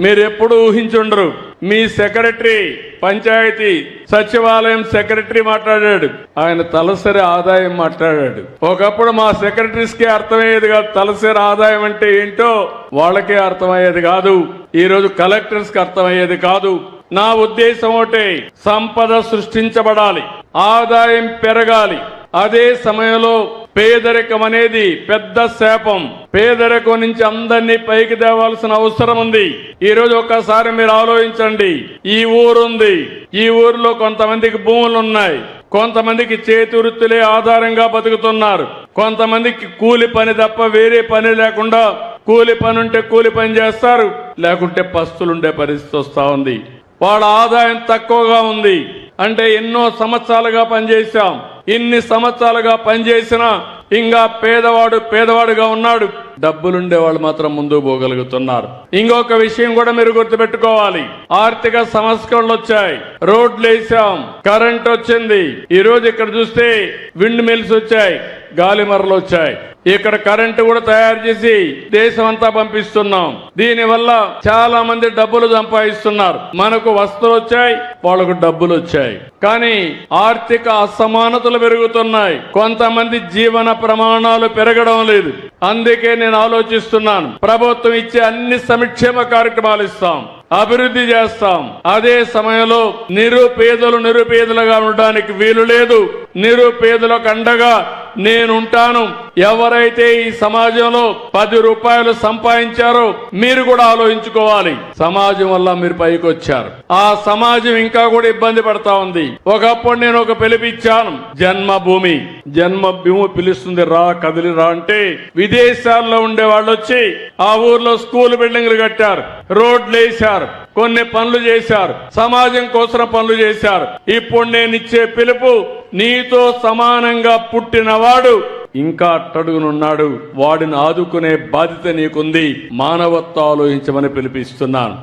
మీరు ఎప్పుడు ఊహించుండరు. మీ సెక్రటరీ పంచాయతీ సచివాలయం సెక్రటరీ మాట్లాడాడు. ఆయన తలసరి ఆదాయం మాట్లాడాడు. ఒకప్పుడు మా సెక్రటరీస్కి అర్థమయ్యేది కాదు తలసరి ఆదాయం అంటే ఏంటో వాళ్ళకే అర్థమయ్యేది కాదు. ఈ రోజు కలెక్టర్స్కి అర్థమయ్యేది కాదు. నా ఉద్దేశం ఒకటే సంపద సృష్టించబడాలి ఆదాయం పెరగాలి. అదే సమయంలో పేదరికం అనేది పెద్ద శాపం. పేదరికం నుంచి అందరినీ పైకి తేవాల్సిన అవసరం ఉంది. ఈ రోజు ఒక్కసారి మీరు ఆలోచించండి. ఈ ఊరుంది. ఈ ఊరిలో కొంతమందికి భూములు ఉన్నాయి కొంతమందికి చేతి వృత్తులే ఆధారంగా బతుకుతున్నారు. కొంతమందికి కూలి పని తప్ప వేరే పని లేకుండా కూలి పని ఉంటే కూలి పని చేస్తారు. లేకుంటే పస్తులుండే పరిస్థితి వస్తా ఉంది. వాళ్ళ ఆదాయం తక్కువగా ఉంది. అంటే ఎన్నో సంవత్సరాలుగా పనిచేశాం. ఇన్ని సంవత్సరాలుగా పనిచేసిన ఇంకా పేదవాడు పేదవాడుగా ఉన్నాడు. డబ్బులుండే వాళ్ళు మాత్రం ముందు పోగలుగుతున్నారు. ఇంకొక విషయం కూడా మీరు గుర్తుపెట్టుకోవాలి. ఆర్థిక సంస్కరణలు వచ్చాయి. రోడ్లు వేసాం కరెంట్ వచ్చింది ఈ రోజు ఇక్కడ చూస్తే విండ్ మిల్స్ వచ్చాయి. గాలిమరలు వచ్చాయి. ఇక్కడ కరెంటు కూడా తయారు చేసి దేశం అంతా పంపిస్తున్నాం. దీని వల్ల చాలా మంది డబ్బులు సంపాదిస్తున్నారు. మనకు వస్తువులు వచ్చాయి వాళ్ళకు డబ్బులు వచ్చాయి. కానీ ఆర్థిక అసమానతలు పెరుగుతున్నాయి. కొంతమంది జీవన ప్రమాణాలు పెరగడం లేదు. అందుకే నేను ఆలోచిస్తున్నాను. ప్రభుత్వం ఇచ్చే అన్ని సంక్షేమ కార్యక్రమాలు ఇస్తాం. అభివృద్ధి చేస్తాం. అదే సమయంలో నిరుపేదలు నిరుపేదలుగా ఉండడానికి వీలు లేదు. నిరుపేదలకు అండగా నేనుంటాను. ఎవరైతే ఈ సమాజంలో పది రూపాయలు సంపాదించారో మీరు కూడా ఆలోచించుకోవాలి. సమాజం వల్ల మీరు పైకి వచ్చారు ఆ సమాజం ఇంకా కూడా ఇబ్బంది పడతా ఉంది. ఒకప్పుడు నేను ఒక పిలిపిచ్చాను జన్మభూమి. జన్మభూమి పిలుస్తుంది రా కదిలి రా అంటే విదేశాల్లో ఉండే వాళ్ళు వచ్చి ఆ ఊర్లో స్కూల్ బిల్డింగ్లు కట్టారు రోడ్లు వేశారు కొన్ని పనులు చేశారు సమాజం కోసం పనులు చేశారు. ఇప్పుడు నేను ఇచ్చే పిలుపు నీతో సమానంగా పుట్టినవాడు ఇంకా అట్టడుగునున్నాడు వాడిని ఆదుకునే బాధ్యత నీకుంది మానవత్వ ఆలోచించమని పిలిపిస్తున్నాను.